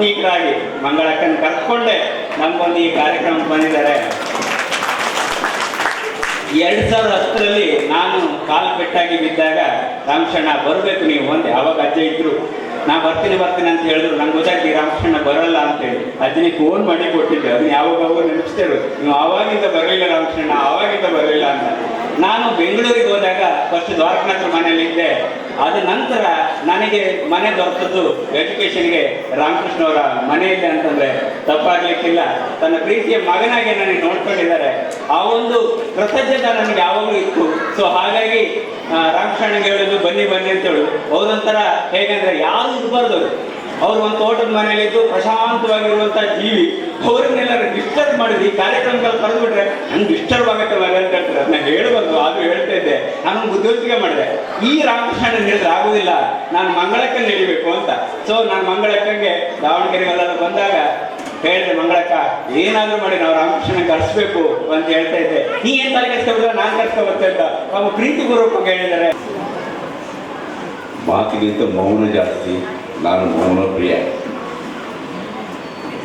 ಪತ್ನಿಕರಾಗಿ ಮಂಗಳಕ್ಕನ್ನು ಕರ್ಕೊಂಡೆ ನಮ್ಗೊಂದು ಈ ಕಾರ್ಯಕ್ರಮಕ್ಕೆ ಬಂದಿದ್ದಾರೆ. ಎರಡು ಸಾವಿರದ ಹತ್ತರಲ್ಲಿ ನಾನು ಕಾಲು ಪೆಟ್ಟಾಗಿ ಬಿದ್ದಾಗ ರಾಮಶಣ್ಣ ಬರಬೇಕು ನೀವು ಒಂದೇ ಯಾವಾಗ ಅಜ್ಜ ಇದ್ರು. ನಾ ಬರ್ತೀನಿ ಬರ್ತೀನಿ ಅಂತ ಹೇಳಿದ್ರು. ನಂಗೆ ಗೊತ್ತಾಗಿ ರಾಮಕೃಷ್ಣ ಬರಲ್ಲ ಅಂತೇಳಿ ಅಜ್ಜನಿಗೆ ಫೋನ್ ಮಾಡಿ ಕೊಟ್ಟಿದ್ದೆ. ಅದನ್ನ ಯಾವಾಗ ಅವಾಗ ನೆನಪಿಸ್ತೇವೆ ನೀವು ಆವಾಗಿಂದ ಬರಲಿಲ್ಲ ರಾಮಕೃಷ್ಣ, ಆವಾಗಿಂದ ಬರಲಿಲ್ಲ ಅಂತ. ನಾನು ಬೆಂಗಳೂರಿಗೆ ಹೋದಾಗ ಫಸ್ಟ್ ದ್ವಾರಕನಾಥರ ಮನೆಯಲ್ಲಿ ಇದ್ದೆ. ಅದ ನಂತರ ನನಗೆ ಮನೆ ದೊರೆತದ್ದು ಎಜುಕೇಷನ್ಗೆ ರಾಮಕೃಷ್ಣ ಅವರ ಮನೆಯಲ್ಲಿ ಅಂತಂದ್ರೆ ತಪ್ಪಾಗ್ಲಿಕ್ಕಿಲ್ಲ. ತನ್ನ ಪ್ರೀತಿಯ ಮಗನಾಗಿ ನನಗೆ ನೋಡ್ಕೊಂಡಿದ್ದಾರೆ. ಆ ಒಂದು ಕೃತಜ್ಞತೆ ನನಗೆ ಯಾವಾಗಲೂ ಇತ್ತು. ಸೊ ಹಾಗಾಗಿ ರಾಮಕೃಷ್ಣಗೆ ಹೇಳೋದು ಬನ್ನಿ ಬನ್ನಿ ಅಂತ ಹೌದೊಂಥರ ಹೇಗೆ ಹೇಗಂದ್ರೆ ಯಾರು ಇರಬಾರ್ದು ಅವರು ಒಂದು ತೋಟದ ಮನೆಯಲ್ಲಿದ್ದು ಪ್ರಶಾಂತವಾಗಿರುವಂಥ ಜೀವಿ ಅವ್ರನ್ನೆಲ್ಲ ಡಿಸ್ಟರ್ಬ್ ಮಾಡಿದ್ವಿ ಈ ಕಾರ್ಯಕ್ರಮದಲ್ಲಿ ಕರೆದು ಬಿಟ್ರೆ ನಂಗೆ ಡಿಸ್ಟರ್ಬ್ ಆಗುತ್ತೆ ಅಂತ ಹೇಳ್ತಾರೆ. ಅದನ್ನ ಹೇಳ್ಬಾರ್ದು ಆದ್ರೂ ಹೇಳ್ತಾ ಇದ್ದೆ. ನಾನು ಬುದ್ಧಿವಂತಿಕೆ ಮಾಡಿದೆ. ಈ ರಾಮಕೃಷ್ಣ ಹೇಳಿದ್ರೆ ಆಗುದಿಲ್ಲ. ನಾನು ಮಂಗಳಕ್ಕೆ ನಡಿಬೇಕು ಅಂತ. ಸೊ ನಾನು ಮಂಗಳಕ್ಕಂಗೆ ದಾವಣಗೆರೆಗೆಲ್ಲ ಬಂದಾಗ ಹೇಳಿದೆ, ಮಂಗಳಕ್ಕ, ಏನಾದ್ರೂ ಮಾಡಿ ನಾವು ರಾಮಕೃಷ್ಣ ಕರ್ಸ್ಬೇಕು ಅಂತ ಹೇಳ್ತಾ ಇದ್ದೆ. ನೀ ಏನ್ ತಲೆ ಕೆಡ್ಸ್ಕೊಬಿಟ್ರೆ ನಾನು ಕರ್ಸ್ಕೊಬತ್ತೆ ಅಂತ. ಅವ್ರು ಪ್ರೀತಿ ಪೂರ್ವಕವಾಗಿ ಹೇಳಿದ್ದಾರೆ. ಮಾತಿಗಿಂತ ಮೌನ ಜಾಸ್ತಿ. ನಾನು ಮೌನ ಪ್ರಿಯ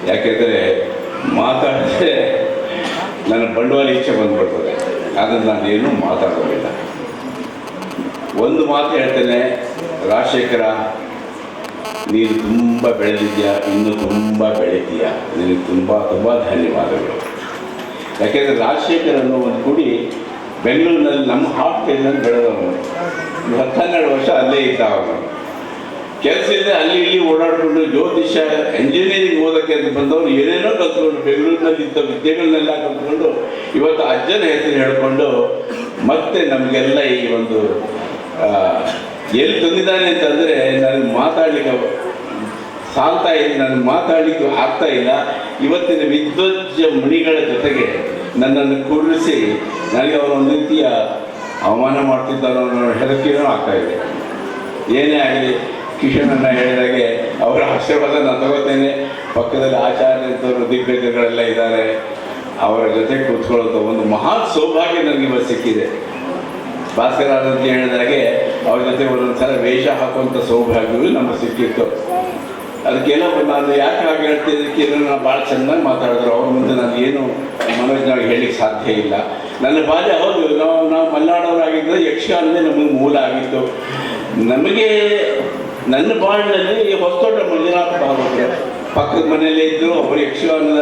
ಯಾಕೆಂದರೆ ಮಾತಾಡಿದ್ರೆ ನನ್ನ ಬಂಡವಾಳ ಇಚ್ಛೆ ಬಂದುಬಿಡ್ತದೆ. ಅದನ್ನು ನಾನೇನು ಮಾತಾಡೋದಿಲ್ಲ. ಒಂದು ಮಾತು ಹೇಳ್ತೇನೆ, ರಾಜಶೇಖರ, ನೀನು ತುಂಬ ಬೆಳೆದಿದ್ಯಾ ಇನ್ನು ತುಂಬ ಬೆಳಿತೀಯ? ನಿನಗೆ ತುಂಬ ತುಂಬ ಧನ್ಯವಾದಗಳು. ಯಾಕೆಂದರೆ ರಾಜಶೇಖರ್ ಅನ್ನೋ ಒಂದು ಕೂಡಿ ಬೆಂಗಳೂರಿನಲ್ಲಿ ನಮ್ಮ ಹಾಸ್ಟೆಲ್ನಲ್ಲಿ ಬೆಳೆದವನು. ಒಂದು ಹತ್ತು ಹನ್ನೆರಡು ವರ್ಷ ಅಲ್ಲೇ ಇದ್ದ ಕೆಲಸ ಇದೆ ಅಲ್ಲಿ ಇಲ್ಲಿ ಓಡಾಡಿಕೊಂಡು ಜ್ಯೋತಿಷ್ಯ ಎಂಜಿನಿಯರಿಂಗ್ ಓದಕ್ಕೆ ಅಂತ ಬಂದವರು ಏನೇನೋ ಕಲ್ತ್ಕೊಂಡು ಬೆಂಗಳೂರಿನಲ್ಲಿ ಇದ್ದ ವಿದ್ಯೆಗಳನ್ನೆಲ್ಲ ಕಲ್ತ್ಕೊಂಡು ಇವತ್ತು ಅಜ್ಜನ ಹೆಸರು ಹೇಳ್ಕೊಂಡು ಮತ್ತೆ ನಮಗೆಲ್ಲ ಈ ಒಂದು ಎಲ್ಲಿ ತಂದಿದ್ದಾನೆ ಅಂತಂದರೆ ನನಗೆ ಮಾತಾಡಲಿಕ್ಕೆ ಸಾಲ್ತಾ ಇಲ್ಲ ನನಗೆ ಮಾತಾಡಲಿಕ್ಕೆ ಆಗ್ತಾ ಇಲ್ಲ. ಇವತ್ತಿನ ವಿದ್ವಜ್ಜ ಮುನಿಗಳ ಜೊತೆಗೆ ನನ್ನನ್ನು ಕೂರಿಸಿ ನನಗೆ ಅವರ ಒಂದು ರೀತಿಯ ಅವಮಾನ ಮಾಡ್ತಿದ್ದಾರೋ ಹೆದರಿಕೆಯೂ ಆಗ್ತಾ ಇದೆ. ಏನೇ ಆಗಲಿ ಕಿಶನನ್ನ ಹೇಳಿದಾಗೆ ಅವರ ಆಶೀರ್ವಾದ ನಾನು ತಗೋತೇನೆ. ಪಕ್ಕದಲ್ಲಿ ಆಚಾರ್ಯಂಥವ್ರು ದಿಗ್ಗಜಗಳೆಲ್ಲ ಇದ್ದಾರೆ. ಅವರ ಜೊತೆ ಕೂತ್ಕೊಳ್ಳೋದು ಒಂದು ಮಹಾ ಸೌಭಾಗ್ಯ ನನಗೆ ಇವತ್ತು ಸಿಕ್ಕಿದೆ. ಭಾಸ್ಕರ ಅಂತ ಹೇಳಿದಾಗೆ ಅವ್ರ ಜೊತೆ ಒಂದೊಂದು ಸಲ ವೇಷ ಹಾಕುವಂಥ ಸೌಭಾಗ್ಯವೂ ನಮಗೆ ಸಿಕ್ಕಿತ್ತು. ಅದಕ್ಕೇನೋ ನಾನು ಯಾಕೆ ಹಾಗೆ ಹೇಳ್ತಿದ್ದಕ್ಕೆ ನಾನು ಭಾಳ ಚೆನ್ನಾಗಿ ಮಾತಾಡಿದ್ರು. ಅವ್ರ ಮುಂದೆ ನಾನು ಏನು ಮನೋಜ್ಞವಾಗಿ ಹೇಳಲಿಕ್ಕೆ ಸಾಧ್ಯ ಇಲ್ಲ. ನನ್ನ ಬಾಲ್ಯ ಹೌದು, ನಾವು ನಾವು ಮಲೆನಾಡವರಾಗಿದ್ದರೆ ಯಕ್ಷಗಾನದೇ ನಮಗೆ ಮೂಲ ಆಗಿತ್ತು. ನಮಗೆ ನನ್ನ ಬಾಳಿನಲ್ಲಿ ಹೊಸ್ತೋಟ ಮಂಜುನಾಥ ಭಾಗವತರು ಪಕ್ಕದ ಮನೆಯಲ್ಲೇ ಇದ್ದು ಒಬ್ಬರು ಯಕ್ಷಗಾನದ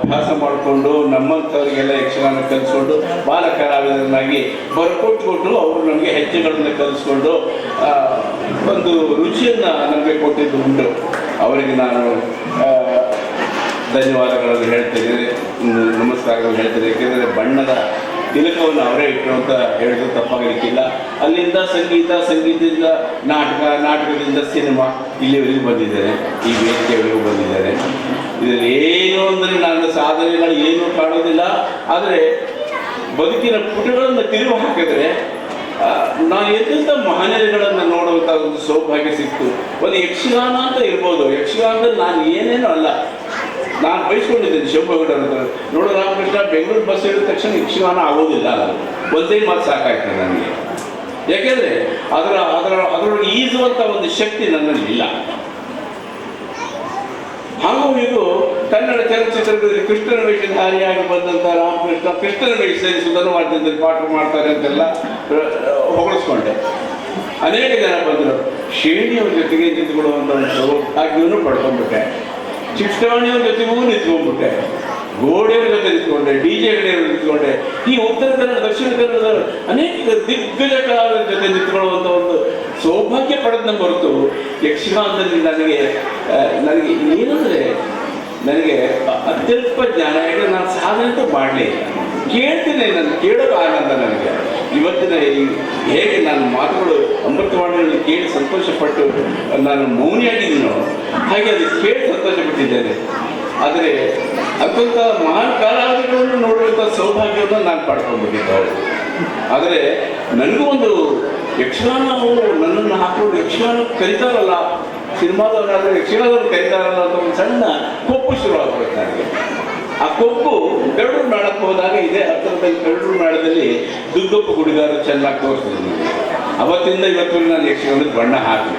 ಅಭ್ಯಾಸ ಮಾಡಿಕೊಂಡು ನಮ್ಮಂಥವ್ರಿಗೆಲ್ಲ ಯಕ್ಷಗಾನ ಕಲಿಸ್ಕೊಂಡು ಬಾಲ ಕಲಾವಿದರನ್ನಾಗಿ ಬರ್ಕೊಟ್ಕೊಟ್ಟು ಅವರು ನಮಗೆ ಹೆಜ್ಜೆಗಳನ್ನು ಕಲಿಸ್ಕೊಂಡು ಒಂದು ರುಚಿಯನ್ನು ನಮಗೆ ಕೊಟ್ಟಿದ್ದು ಉಂಟು. ಅವರಿಗೆ ನಾನು ಧನ್ಯವಾದಗಳನ್ನು ಹೇಳ್ತೇನೆ. ನಮಸ್ಕಾರಗಳನ್ನು ನಮಸ್ಕಾರಗಳು ಹೇಳ್ತೇನೆ. ಏಕೆಂದರೆ ಬಣ್ಣದ ತಿಲಕವನ್ನು ಅವರೇ ಇಟ್ಟರು ಅಂತ ಹೇಳಿದ್ರು, ತಪ್ಪಾಗಲಿಕ್ಕಿಲ್ಲ. ಅಲ್ಲಿಂದ ಸಂಗೀತ, ಸಂಗೀತದಿಂದ ನಾಟಕ, ನಾಟಕದಿಂದ ಸಿನಿಮಾ ಇಲ್ಲಿವರೆಗೂ ಬಂದಿದ್ದಾರೆ. ಈ ವೇದಿಕೆವರೆಗೂ ಬಂದಿದ್ದಾರೆ. ಇದರಲ್ಲಿ ಏನು ಅಂದರೆ ನನ್ನ ಸಾಧನೆಗಳು ಏನೂ ಕಾಣೋದಿಲ್ಲ. ಆದರೆ ಬದುಕಿನ ಪುಟಗಳನ್ನು ತಿರುವು ಹಾಕಿದ್ರೆ ನಾನು ಎಂತೆಂಥ ಮಹನೀಯರುಗಳನ್ನು ನೋಡುವಂಥ ಒಂದು ಸೌಭಾಗ್ಯ ಸಿಕ್ತು. ಒಂದು ಯಕ್ಷಗಾನ ಅಂತ ಇರ್ಬೋದು. ಯಕ್ಷಗಾನದಲ್ಲಿ ನಾನು ಏನೇನು ಅಲ್ಲ. ನಾನು ಬಯಸ್ಕೊಂಡಿದ್ದೇನೆ ಶಿವಮೊಗ್ಗ ನೋಡು ರಾಮಕೃಷ್ಣ, ಬೆಂಗಳೂರು ಬಸ್ ಇಳಿದ ತಕ್ಷಣ ಯಕ್ಷಗಾನ ಆಗೋದಿಲ್ಲ ಒಂದೇ ಮಾತು ಸಾಕಾಯ್ತು ನನಗೆ. ಯಾಕೆಂದರೆ ಅದರ ಅದರ, ಅದರೊಳಗೆ ಈಜುವಂಥ ಒಂದು ಶಕ್ತಿ ನನ್ನಲ್ಲಿ ಇಲ್ಲ. ಹಾಗೂ ಇದು ಕನ್ನಡ ಚಲನಚಿತ್ರದಲ್ಲಿ ಕೃಷ್ಣನ ವೇಷಧಾರಿಯಾಗಿ ಬಂದಂಥ ರಾಮಕೃಷ್ಣ, ಕೃಷ್ಣನ ವೇಷದಲ್ಲಿ ಸುಧರ್ಮಾರ್ಗದಲ್ಲಿ ಪಾಠ ಮಾಡ್ತಾರೆ ಅಂತೆಲ್ಲ ಹೊಗಳಿಸ್ಕೊಂಡೆ. ಅನೇಕ ಜನ ಬಂದರು. ಶ್ರೇಣಿಯವ್ರ ಜೊತೆಗೆ ನಿಂತ್ಕೊಳ್ಳುವಂಥ ಸೌಭಾಗ್ಯವನ್ನು ಪಡ್ಕೊಂಡ್ಬಿಟ್ಟೆ. ಚಿಕ್ಕವಾಣಿಯವ್ರ ಜೊತೆಗೂ ನಿಂತ್ಕೊಂಡ್ಬಿಟ್ಟೆ ಗೋಡೆಯವ್ರ ಜೊತೆ ನಿಂತ್ಕೊಂಡೆ ಡಿ ಜೆ ನಿಂತ್ಕೊಂಡೆ ಈ ಉತ್ತರ ಕನ್ನಡ, ದಕ್ಷಿಣ ಕನ್ನಡದ ಅನೇಕ ದಿಗ್ಗಜ ಕಲಾವಿದರ ಜೊತೆ ನಿಂತ್ಕೊಳ್ಳುವಂಥ ಒಂದು ಸೌಭಾಗ್ಯ ಪಡೆದ ಹೊರತು ಯಕ್ಷಗಾನದಲ್ಲಿ ನನಗೆ ನನಗೆ ಏನಂದ್ರೆ, ನನಗೆ ಅತ್ಯಲ್ಪ ಜ್ಞಾನ, ಯಾಕಂದ್ರೆ ನಾನು ಸಾಧನೆ ಅಂತೂ ಮಾಡಲೇ ಇಲ್ಲ. ಕೇಳ್ತೀನಿ, ನಾನು ಕೇಳೋದು ಆನಂದ ನನಗೆ. ಈ ಹೇಗೆ ನಾನು ಮಾತುಗಳು ಅಮೃತವಾಣಿಯಲ್ಲಿ ಕೇಳಿ ಸಂತೋಷಪಟ್ಟು, ನಾನು ಮೌನಿಯಾಗಿದ್ದೀನೋ ಹಾಗೆ ಅದು ಕೇಳಿ ಸಂತೋಷಪಟ್ಟಿದ್ದೇನೆ. ಆದರೆ ಅತ್ಯಂತ ಮಹಾನ್ ಕಲಾವಿದರನ್ನು ನೋಡುವಂಥ ಸೌಭಾಗ್ಯವನ್ನು ನಾನು ಪಡ್ಕೊಂಡ್ಬಿಟ್ಟಿದ್ದೆ ಆದರೆ ನನಗೂ ಒಂದು ಯಕ್ಷಗಾನ ಅವರು ನನ್ನನ್ನು ಹಾಕೊಂಡು ಯಕ್ಷಗಾನ ಕಲಿತಾರಲ್ಲ, ಸಿನಿಮಾದವರಾದರೆ ಯಕ್ಷಗಾನದವ್ರು ಕಲಿತಾರಲ್ಲ ಅಂತ ಒಂದು ಸಣ್ಣ ಕೊಪ್ಪು ಶುರುವಾಗ್ಬೇಕು ನನಗೆ. ಆ ಕೊಬ್ಬು ಗರುಡರು ಮೇಳಕ್ಕೆ ಹೋದಾಗ ಇದೆ. ಹತ್ತಿರದಲ್ಲಿ ಗರುಡರು ಮೇಳದಲ್ಲಿ ದುಗ್ಗಪ್ಪ ಗುಡಿಗಾರ ಚೆನ್ನಾಗಿ ತೋರಿಸಿದ್ರು. ಅವತ್ತಿಂದ ಇವತ್ತು ನಾನು ಯಕ್ಷಗಾನದ ಬಣ್ಣ ಹಾಕಿ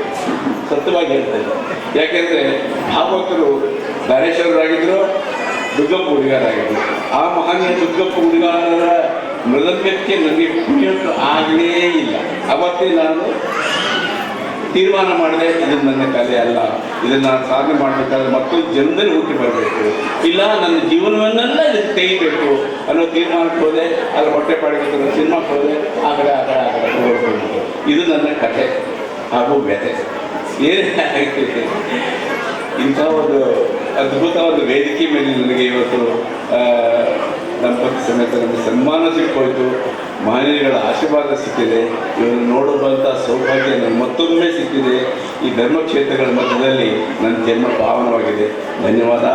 ಸತ್ಯವಾಗಿ ಹೇಳ್ತೇನೆ. ಯಾಕೆಂದರೆ ಭಾಗವತರು ಧಾರೇಶ್ವರರಾಗಿದ್ದರು ದುರ್ಗಪ್ಪ ಹುಡುಗಾರಾಗಿದ್ದರು ಆ ಮಹನೀಯ ದುರ್ಗಪ್ಪ ಹುಡುಗಾರರ ಮೃದಂಗಕ್ಕೆ ನನಗೆ ಕುಣಿಯೋಕ್ಕೆ ಆಗಲೇ ಇಲ್ಲ. ಅವತ್ತೇ ನಾನು ತೀರ್ಮಾನ ಮಾಡಿದೆ, ಇದು ನನ್ನ ಕಲೆ ಅಲ್ಲ. ಇದನ್ನು ನಾನು ಸಾಧನೆ ಮಾಡಬೇಕಾದ್ರೆ ಮಕ್ಕಳು ಜನದಲ್ಲಿ ಹುಟ್ಟಿ ಬರಬೇಕು. ಇಲ್ಲ, ನನ್ನ ಜೀವನವನ್ನೆಲ್ಲ ಇದಕ್ಕೆ ತೆಗಿಬೇಕು ಅನ್ನೋ ತೀರ್ಮಾನಕ್ಕೆ ಹೋದೆ ಅಲ್ಲಿ ಹೊಟ್ಟೆ ಪಾಡಿಗೆ ಸಿನಿಮಾಕ್ಕೆ ಹೋದೆ, ಆ ಕಡೆ ಆ ಕಡೆ ಆ ಕಡೆ. ಇದು ನನ್ನ ಕಥೆ ಹಾಗೂ ವ್ಯಥೆ. ಏನೇ ಇಂಥ ಒಂದು ಅದ್ಭುತವಾದ ವೇದಿಕೆ ಮೇಲೆ ನನಗೆ ಇವತ್ತು ದಂಪತಿ ಸಮೇತ ನಮಗೆ ಸನ್ಮಾನ ಸಿಕ್ಕೋಯ್ತು. ಮಹನೀಯಗಳ ಆಶೀರ್ವಾದ ಸಿಕ್ಕಿದೆ. ಇವರನ್ನು ನೋಡುವಂಥ ಸೌಭಾಗ್ಯ ನನಗೆ ಮತ್ತೊಮ್ಮೆ ಸಿಕ್ಕಿದೆ. ಈ ಧರ್ಮಕ್ಷೇತ್ರಗಳ ಮಧ್ಯದಲ್ಲಿ ನನ್ನ ಜನ್ಮ ಪಾವನವಾಗಿದೆ. ಧನ್ಯವಾದ.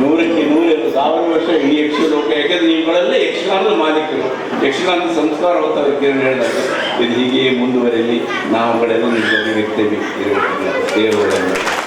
ನೂರಕ್ಕೆ ನೂರು ಸಾವಿರ ವರ್ಷ ಈ ಯಕ್ಷಲೋಕ ಯಾಕೆಂದರೆ ಇವುಗಳೆಲ್ಲ ಯಕ್ಷಗಾನದ ಮಾಲೀಕರು. ಯಕ್ಷಗಾನದ ಸಂಸ್ಕಾರ ಹೊತ್ತ ವ್ಯಕ್ತಿಯನ್ನು ಹೇಳಿದಾಗ ಇದು ಹೀಗೆ ಮುಂದುವರೆಯಲಿ ನಾವುಗಳೆಲ್ಲ ನಿಜವಾಗಿ ಇರ್ತೇವೆ ದೇವರನ್ನು